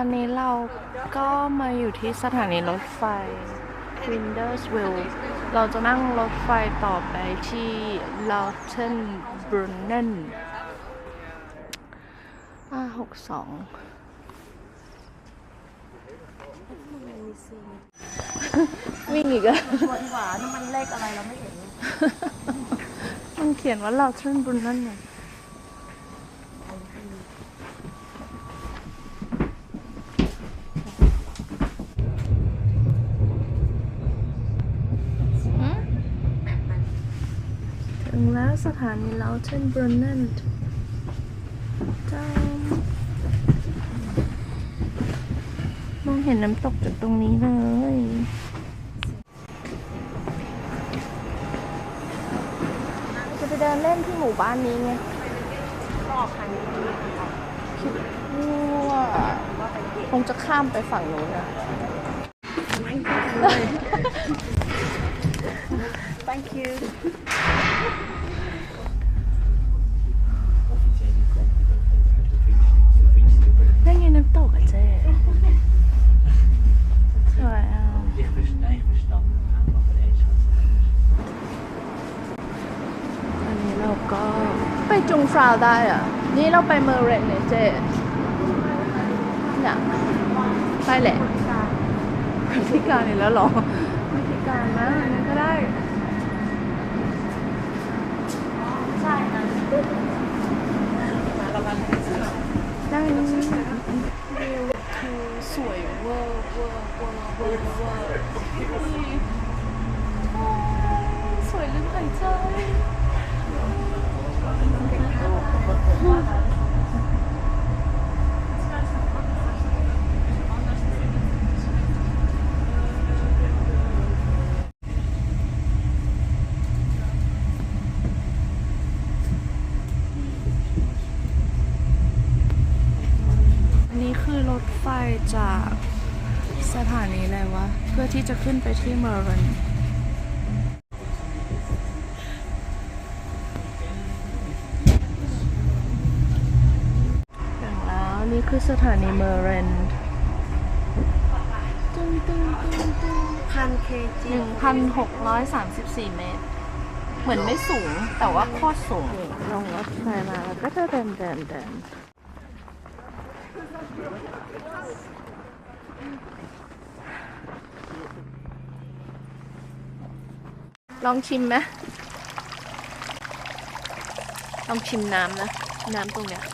อนนี้เราก็มาอยู่ที่สถานีรถไฟ w i n d e r s w i l l เราจะนั่งรถไฟต่อไปที่ Lawton Brunnen อ่าหกสองวิ่งอีกอะชวนหวานมันเลขอะไรเราไม่เห็น มันเขียนว่า Lawton Brunnen เนี่ยหืม ถึงแล้วสถานี Lawton Brunnen จ้ามองเห็นน้ำตกจากตรงนี้เลยจะไปเดินเล่นที่หมู่บ้านนี้ไงรอบคันนี้คิดว่าคงจะข้ามไปฝั่งนู้นนะ thank you นั่นไงน้ำตกอะเจ๊สวยอะ Licht verstanden aan wat er eens had. อันนี้เราก็ไปจุง ฟราวได้อะ นี่เราไปเมอร์เรนเนี่ยเจ๊เนี่ยไปแหละวิธีการอีกแล้วหรอวิธีการนะอันนั้นก็ได้ใช่นะนั่งวิวคือสวยเวอร์เวอร์เวอร์เวอร์เวอร์โอ้ยสวยลืมหายใจ นี้คือรถไฟจากสถานีอะไรวะ เพื่อที่จะขึ้นไปที่เมอร์เรน คือสถานีเมอร์เรนตึ้งตึ้งตึ้งตึ้งพันเคจีหนึ่งพันหกร้อยสามสิบสี่เมตร เหมือนไม่สูงแต่ว่าโคตรสูง ลงรถไฟมาแล้วก็จะเดินเดินเดินลองชิมไหมลองชิมน้ำนะ น้ำตรงเนี้ย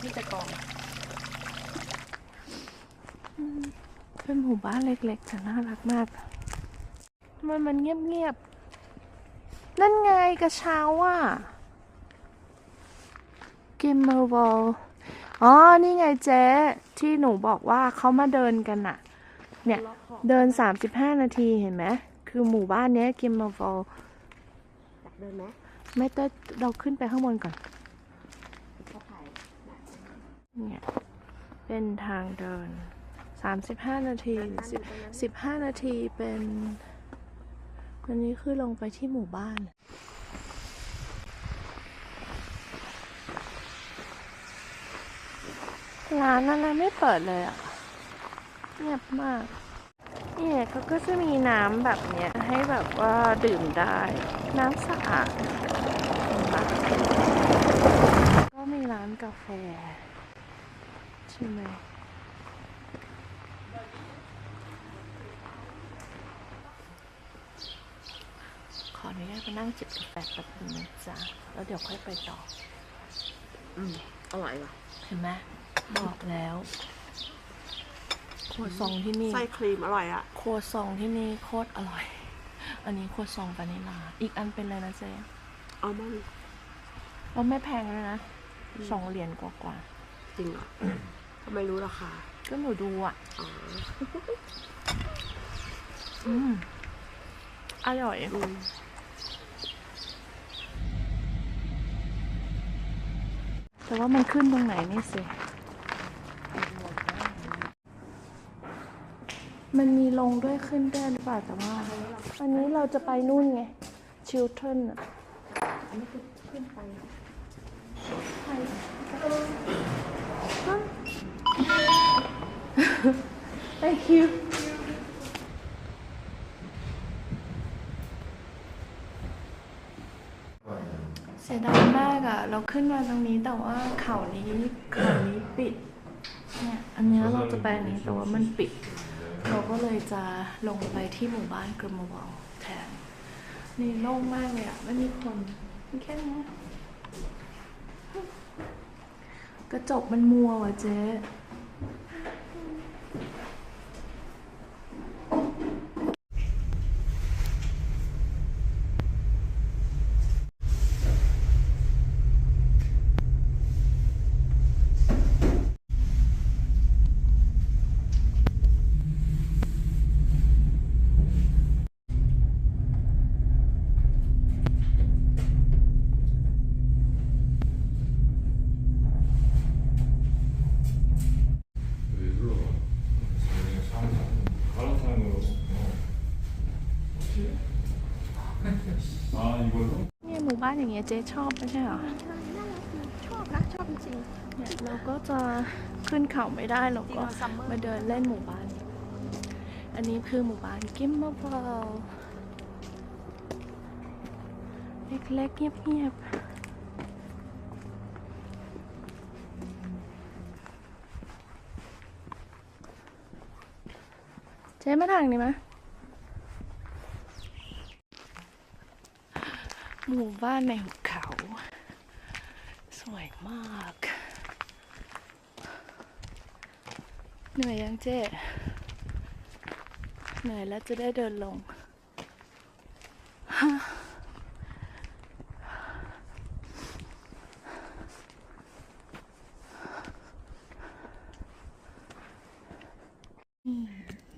ที่จะกอง เป็นหมู่บ้านเล็กๆแต่น่ารักมากทำไมันมันเงียบๆ นั่นไงกระเช้าอะกิมเมอร์วอลอ๋อ นี่ไงเจ๊ ที่หนูบอกว่าเขามาเดินกันอะเนี่ย เดิน 35 นาทีเห็นไหม คือหมู่บ้านเนี้กิมเมอร์วอลอยากเดินไหมไม่ต้องเราขึ้นไปข้างบนก่อนเขาถ่ายเนี่ยเป็นทางเดิน 35 นาทีสิบสิบห้านาทีเป็นวันนี้คือลงไปที่หมู่บ้านร้านอะไรไม่เปิดเลยอะเงียบมาก เนี่ยเขาก็จะมีน้ำแบบเนี้ยให้แบบว่าดื่มได้ น้ำสะอาดก็มีร้านกาแฟ ใช่ไหม ขออ นุญาตไปนั่งจิบกาแฟแป๊บนึงนะจ๊ะ แล้วเดี๋ยวค่อยไปต่อ อืมอร่อยว่ะเห็นไหมบอกแล้วครัวซองที่นี่ไส้ครีมอร่อยอะครัวซองที่นี่โคตรอร่อย อันนี้ครัวซองวานิลา อีกอันเป็นอะไรนะเจ๊อัลมอนด์เราไม่แพงเลยนะสองเหรียญกว่าจริงเหรอทำไมรู้ราคาๆก็หนูดูอะอ๋ออืมอร่อย อืม แต่ว่ามันขึ้นตรงไหนนี่สิ มันมีลงด้วยขึ้นด้วยหรือเปล่าแต่ว่าวันนี้เราจะไปนู่นไง ชิลเทนอะอันนี้คือขึ้นไป Thank you เสียดายมากอะเรา ขึ้นมาตรงนี้แต่ว่าเขานี้เขานี้ปิด เนี่ย อันเนี้ยเราจะไปอันนี้แต่ว่ามันปิด เราก็เลยจะลงไปที่หมู่บ้านกรมวังแทน นี่โล่งมากเลยอะไม่มีคนมีแค่เนี้ยกระจกมันมัวว่ะเจ๊ 아 이걸로? เนี่ยหมู่บ้านอย่างเงี้ยเจ๊ชอบไม่ใช่เหรอ ชอบนะชอบจริง เนี่ยเราก็จะขึ้นเขาไม่ได้เราก็ จริงๆ summer มาเดินเล่นหมู่บ้าน อันนี้คือหมู่บ้านกิมมาบอลเล็กๆเงียบๆเจ๊มาทางนี้ไหม หมู่บ้านในหุบเขา สวยมาก เหนื่อยยังเจ๊เหนื่อยแล้วจะได้เดินลง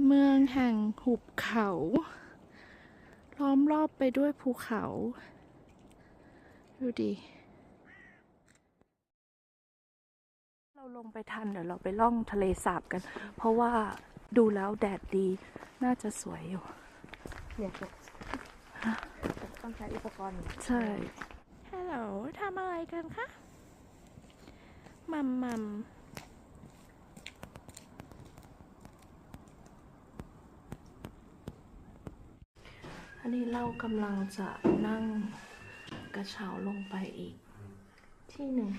เมืองแห่งหุบเขา ล้อมรอบไปด้วยภูเขา ดูดิเราลงไปทันเดี๋ยวเราไปล่องทะเลสาบกัน เพราะว่าดูแล้วแดดดีน่าจะสวยอยู่เนี่ยต้องใช้อุปกรณ์ ใช่ ฮัลโหลทำอะไรกันคะมัมมัมอันนี้เรากำลังจะนั่ง กระเช้าลงไปอีก ที่หนึ่ง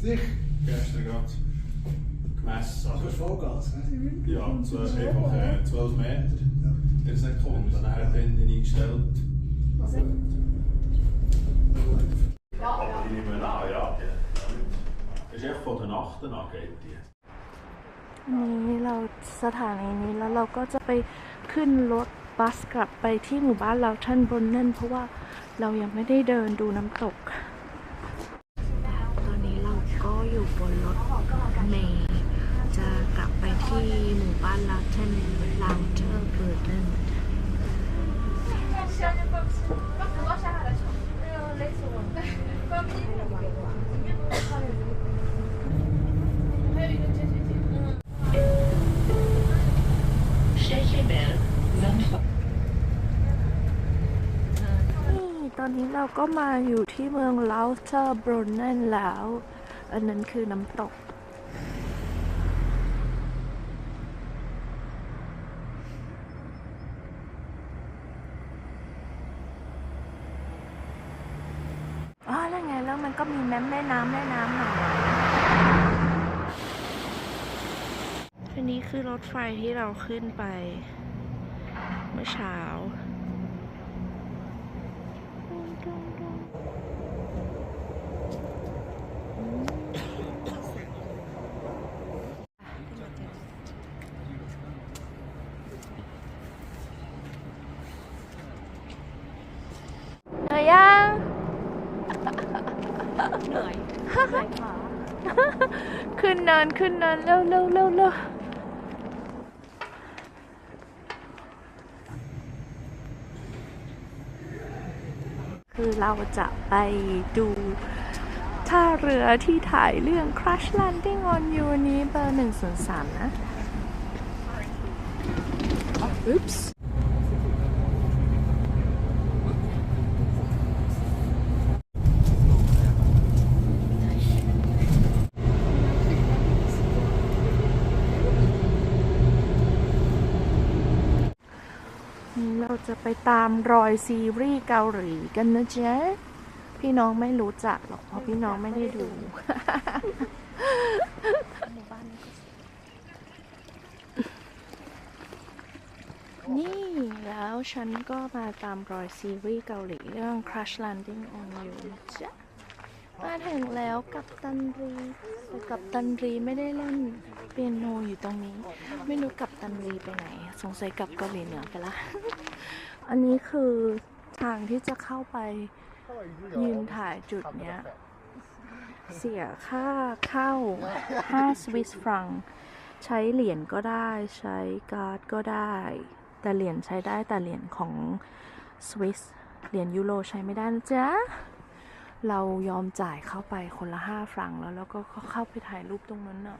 Sich? Gestern gerade gemessen. Also, Vollgas, ne? ja, zwölf, einfach äh, 12 Meter in der Sekunde. Dann hat er dann eingestellt. Also, ich nehme an, ja. Das ist echt von der Nacht an geht die. นี้เราสถานีนี้แล้วเราก็จะไป ขึ้นรถบัสกลับไปที่หมู่บ้านเราท่านบนนั่นเพราะว่าเรายังไม่ได้เดินดูน้ำตก ตอนนี้เราก็อยู่บนรถเมย์จะกลับไปที่หมู่บ้านลาวเทน ก็มาอยู่ที่เมืองลาวเทอร์บรนนันแล้ว อันนั้นคือน้ำตก อ๋อ แล้วไง แล้วมันก็มีแม่แม่น้ำแม่น้ำหน่อยอันนี้คือรถไฟที่เราขึ้นไป เมื่อเช้า เหนื่อยยัง เหนื่อยเหนื่อยขาขึ้นเนินขึ้นเนินเร็วเร็วเร็วเร็วคือเราจะไปดูท่าเรือที่ถ่ายเรื่อง Crash Landing on You นี้เบอร์103 นะอุ๊ปส์ จะไปตามรอยซีรีส์เกาหลีกันนะจ๊ะพี่น้องไม่รู้จักหรอกเพราะพี่น้องไม่ได้ดูนี่แล้วฉันก็มาตามรอยซีรีส์เกาหลีเรื่อง Crash Landing on You นะจ๊ะ มาถึงแล้วกับตันรีแต่กับตันรีไม่ได้เล่นเปียโนอยู่ตรงนี้ ไม่รู้กับตันรีไปไหน สงสัยกับเกาหลีเหนือไปละ อันนี้คือทางที่จะเข้าไปยืนถ่ายจุดเนี้ย เสียค่าเข้า 5 สวิสฟรัง ใช้เหรียญก็ได้ใช้การ์ดก็ได้ แต่เหรียญใช้ได้แต่เหรียญของสวิสเหรียญยูโรใช้ไม่ได้นะจ๊ะ เรายอมจ่ายเข้าไปคนละห้าฟรังแล้ว แล้วก็เข้าไปถ่ายรูปตรงนั้นน่ะ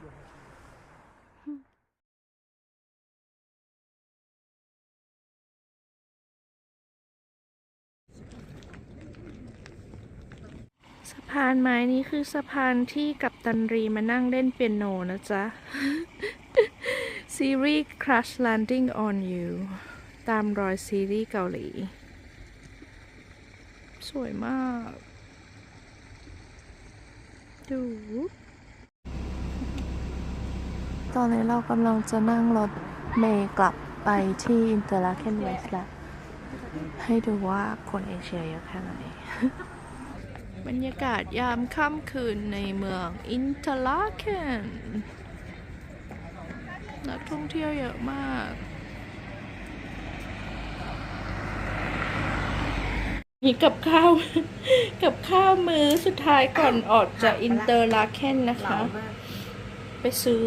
สะพานไม้นี้คือสะพานที่กัปตันรีมานั่งเล่นเปียโนนะจ๊ะ ซีรีส์ Crash Landing on You ตามรอยซีรีส์เกาหลี สวยมาก ดู ตอนนี้เรากำลังจะนั่งรถเมย์กลับไปที่อินเตอร์ลาเคนเวสแล้วให้ดูว่าคนเอเชียเยอะแค่ไหน บรรยากาศยามค่ำคืนในเมืองอินเตอร์ลาเคนนักท่องเที่ยวเยอะมาก มีกับข้าว กับข้าวมื้อสุดท้ายก่อนออกจากอินเตอร์ลาเคนนะคะ ไปซื้อ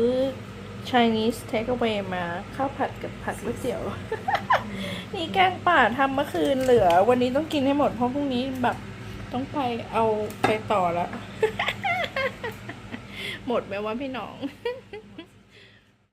Chinese takeaway มาข้าวผัดกับผัดก๋วยเตี๋ยว นี่แกงป่าทำเมื่อคืนเหลือ วันนี้ต้องกินให้หมดเพราะพรุ่งนี้แบบต้องไปเอาไปต่อแล้วหมดไหมวะพี่น้อง